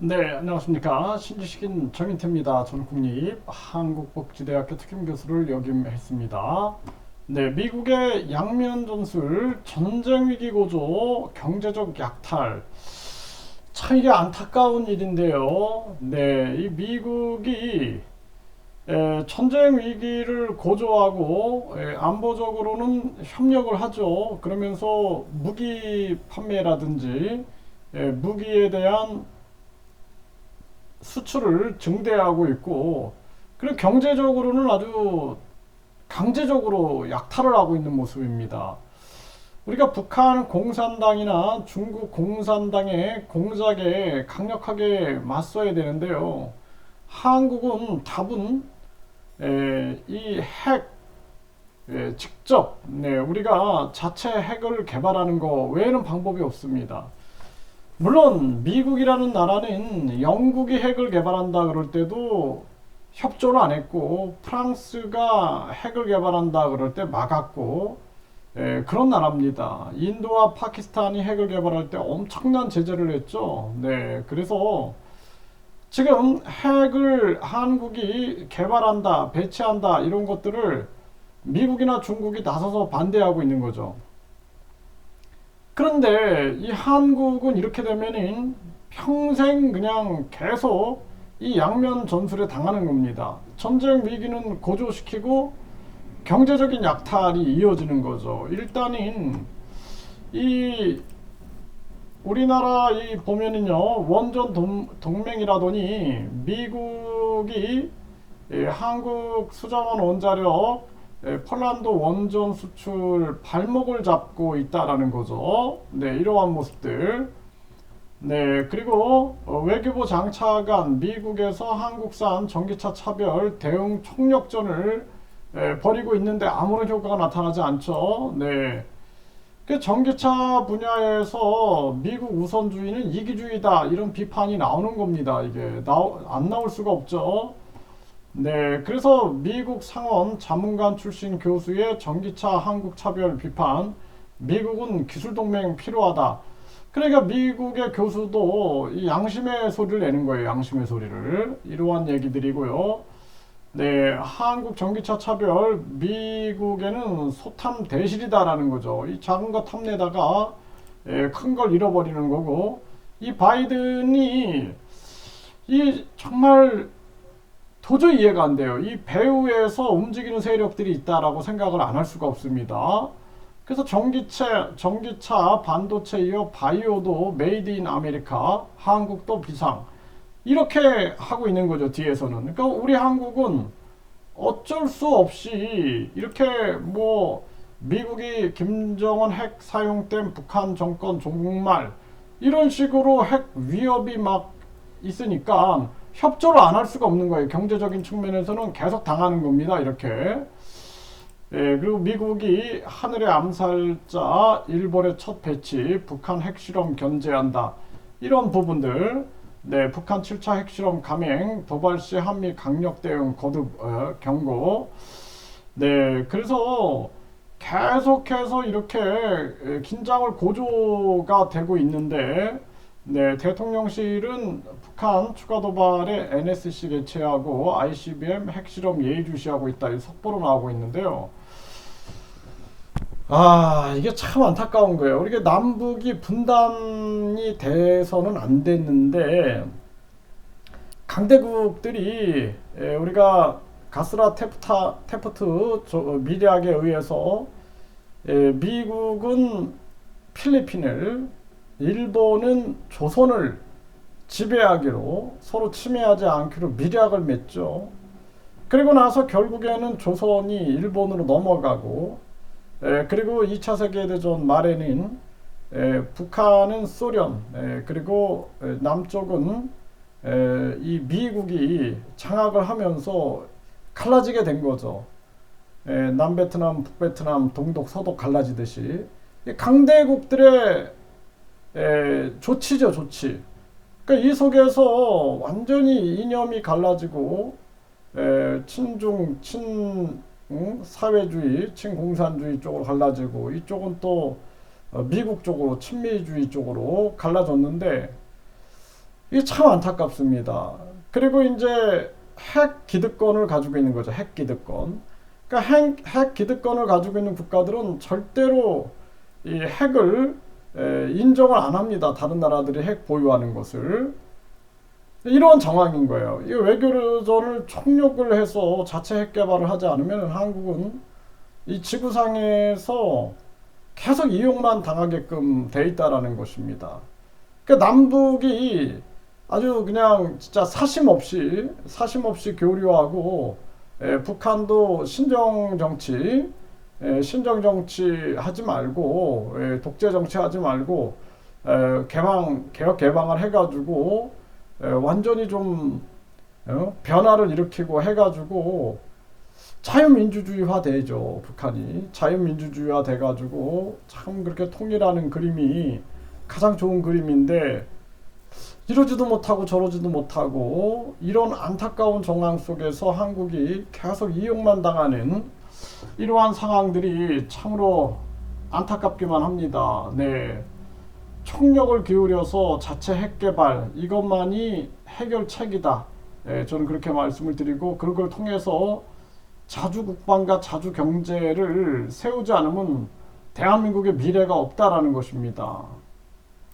네, 안녕하십니까. 신지식인 정인태입니다. 저는 국립 한국복지대학교 특임교수를 역임했습니다. 네, 미국의 양면 전술, 전쟁 위기 고조, 경제적 약탈. 참 이게 안타까운 일인데요. 네, 이 미국이 에, 전쟁 위기를 고조하고 에, 안보적으로는 협력을 하죠. 그러면서 무기 판매라든지 에, 무기에 대한 수출을 증대하고 있고 그리고 경제적으로는 아주 강제적으로 약탈을 하고 있는 모습입니다. 우리가 북한 공산당이나 중국 공산당의 공작에 강력하게 맞서야 되는데요. 한국은 답은 이핵 직접 네, 우리가 자체 핵을 개발하는 거 외에는 방법이 없습니다. 물론 미국이라는 나라는 영국이 핵을 개발한다 그럴 때도 협조를 안 했고 프랑스가 핵을 개발한다 그럴 때 막았고 예, 그런 나라입니다. 인도와 파키스탄이 핵을 개발할 때 엄청난 제재를 했죠. 네, 그래서 지금 핵을 한국이 개발한다, 배치한다 이런 것들을 미국이나 중국이 나서서 반대하고 있는 거죠. 그런데 이 한국은 이렇게 되면은 평생 그냥 계속 이 양면 전술에 당하는 겁니다. 전쟁 위기는 고조시키고 경제적인 약탈이 이어지는 거죠. 일단은 이 우리나라 이 보면은요 원전 동, 동맹이라더니 미국이 한국 수자원 원자력 예, 폴란드 원전 수출 발목을 잡고 있다라는 거죠. 네, 이러한 모습들. 네, 그리고 어, 외교부 장차관 미국에서 한국산 전기차 차별 대응 총력전을 예, 벌이고 있는데 아무런 효과가 나타나지 않죠. 네. 그 전기차 분야에서 미국 우선주의는 이기주의다 이런 비판이 나오는 겁니다. 이게 나오, 안 나올 수가 없죠. 네, 그래서 미국 상원 자문관 출신 교수의 전기차 한국 차별 비판, 미국은 기술 동맹 필요하다. 그러니까 미국의 교수도 이 양심의 소리를 내는 거예요. 양심의 소리를. 이러한 얘기들이고요. 네, 한국 전기차 차별, 미국에는 소탐 대실이다라는 거죠. 이 작은 거 탐내다가 예, 큰걸 잃어버리는 거고, 이 바이든이 이 정말 도저히 이해가 안 돼요. 이 배후에서 움직이는 세력들이 있다라고 생각을 안 할 수가 없습니다. 그래서 전기차, 전기차, 반도체 이어 바이오도 메이드 인 아메리카, 한국도 비상. 이렇게 하고 있는 거죠, 뒤에서는. 그러니까 우리 한국은 어쩔 수 없이 이렇게 뭐 미국이 김정은 핵 사용 된 북한 정권 종말 이런 식으로 핵 위협이 막 있으니까 협조를 안 할 수가 없는 거예요. 경제적인 측면에서는 계속 당하는 겁니다. 이렇게. 예, 그리고 미국이 하늘의 암살자 일본의 첫 배치, 북한 핵실험 견제한다. 이런 부분들. 네, 북한 7차 핵실험 감행, 도발 시 한미 강력 대응 거듭 어, 경고. 네, 그래서 계속해서 이렇게 긴장을 고조가 되고 있는데 네, 대통령실은 북한 추가 도발에 NSC 개최하고 ICBM 핵실험 예의주시하고 있다. 이 속보로 나오고 있는데요. 아, 이게 참 안타까운 거예요. 우리가 남북이 분단이 돼서는 안 됐는데 강대국들이 에, 우리가 가스라 테프타, 테프트 저, 미략에 의해서 에, 미국은 필리핀을 일본은 조선을 지배하기로 서로 침해하지 않기로 미략을 맺죠. 그리고 나서 결국에는 조선이 일본으로 넘어가고 에, 그리고 2차 세계대전 말에는 에, 북한은 소련 에, 그리고 에, 남쪽은 에, 이 미국이 장악을 하면서 갈라지게 된 거죠. 에, 남베트남, 북베트남, 동독, 서독 갈라지듯이 강대국들의 에, 조치죠, 조치. 그러니까 이 속에서 완전히 이념이 갈라지고 에, 친중, 친 응? 사회주의, 친공산주의 쪽으로 갈라지고 이쪽은 또 어, 미국 쪽으로 친미주의 쪽으로 갈라졌는데 이게 참 안타깝습니다. 그리고 이제 핵 기득권을 가지고 있는 거죠. 핵 기득권. 그러니까 핵, 핵 기득권을 가지고 있는 국가들은 절대로 이 핵을 에, 인정을 안 합니다. 다른 나라들이 핵 보유하는 것을. 이런 정황인 거예요. 이 외교전을 총력을 해서 자체 핵 개발을 하지 않으면 한국은 이 지구상에서 계속 이용만 당하게끔 돼 있다라는 것입니다. 그러니까 남북이 아주 그냥 진짜 사심 없이 사심 없이 교류하고 에, 북한도 신정 정치 에, 신정 정치 하지 말고 에, 독재 정치 하지 말고 에, 개방 개혁 개방을 해가지고 에, 완전히 좀 어? 변화를 일으키고 해가지고 자유민주주의화 되죠 북한이 자유민주주의화 돼가지고 참 그렇게 통일하는 그림이 가장 좋은 그림인데 이러지도 못하고 저러지도 못하고 이런 안타까운 정황 속에서 한국이 계속 이용만 당하는 이러한 상황들이 참으로 안타깝기만 합니다. 네. 총력을 기울여서 자체 핵 개발 이것만이 해결책이다. 예, 저는 그렇게 말씀을 드리고 그걸 통해서 자주 국방과 자주 경제를 세우지 않으면 대한민국의 미래가 없다라는 것입니다.